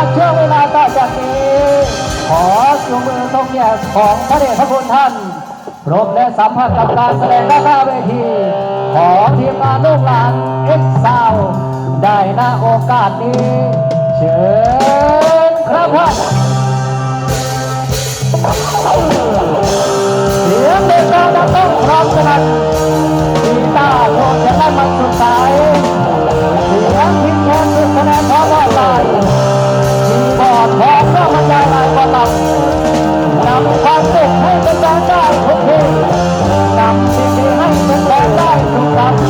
ากช่วงเวลาต่อจากนี้ ขอจูงมือทรงแยกของพระเดชพระคุณท่านพรบและสัมผัสกับการแสดงด้านหน้าเวทีของทีมงานลูกหลานเอ็กซาวได้ณโอกาสนี้ เชิญครับท่านเสียงเด็กเราจะต้องพร้อมกันกีตาโชว์จะได้มันสุดสายเสียงพิมพ์แทนคือคะแนนพร้อมว่าลาย ความสุขให้กันได้ทุกทีนำสิ่งดีให้กันได้ทุกคำ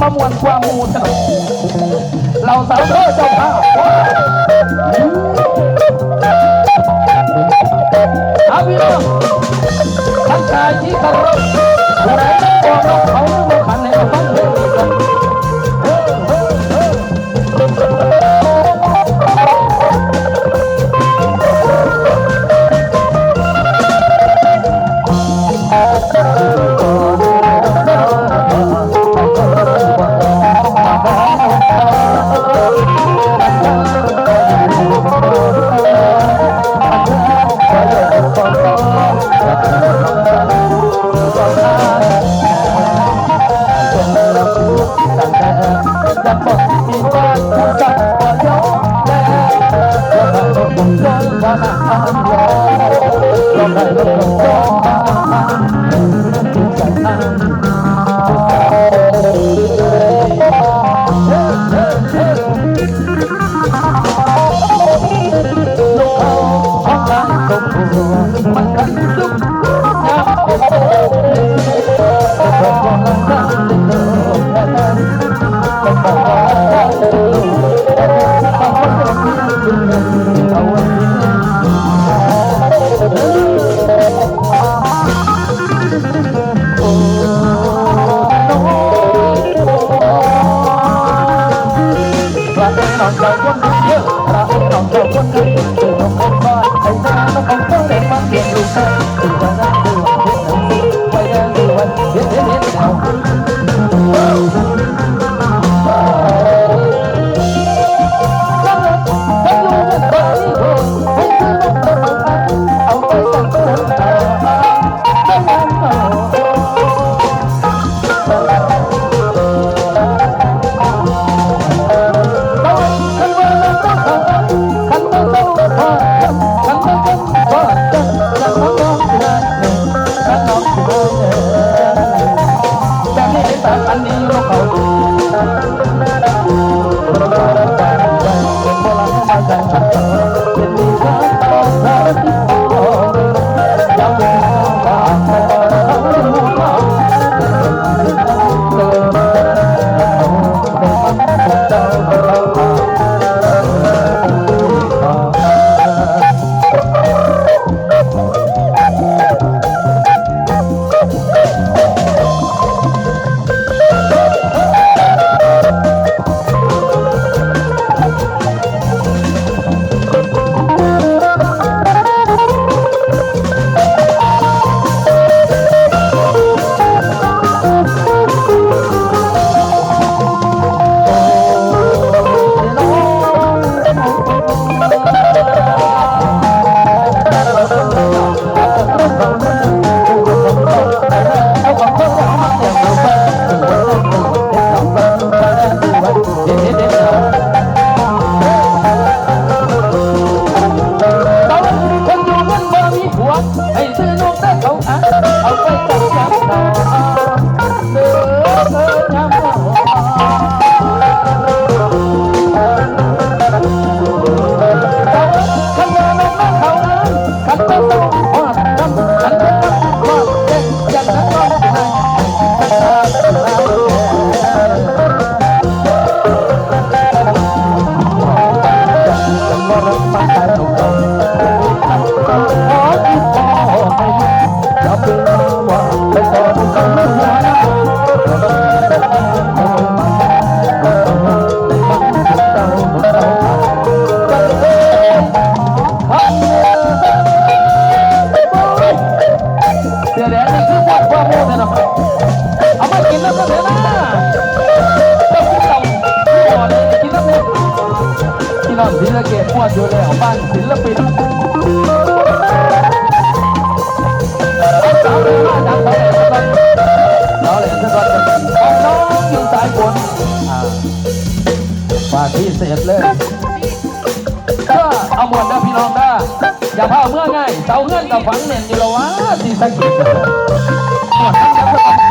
มามวลความมูสนุกเราสาวเธอเจ้าภาพอาพี่น้งท่านชายที่กระรกผู้ใดบอกน้องเขาหรือบอกขันให้เขาฟังเลยเ Oh, ราเอนอนเจ้าคนเดียวราเอนอนเจ้าคนเดียว Oh, และเกตบมวดอยู่แล้วบ้านศิลปินสาวเลยว่ดังเขาเลยสักคนสาวเลยสักคนอน้องอยู่สายฝนมาพี่เสร็จเลยก็เอาหมดนะพี่น้องนะอย่าพาเมื่อไง่ายเสาเงื่อนกับฝังเนี่ยอยู่แล้ววะสีสักดหมดทั้งเจ้า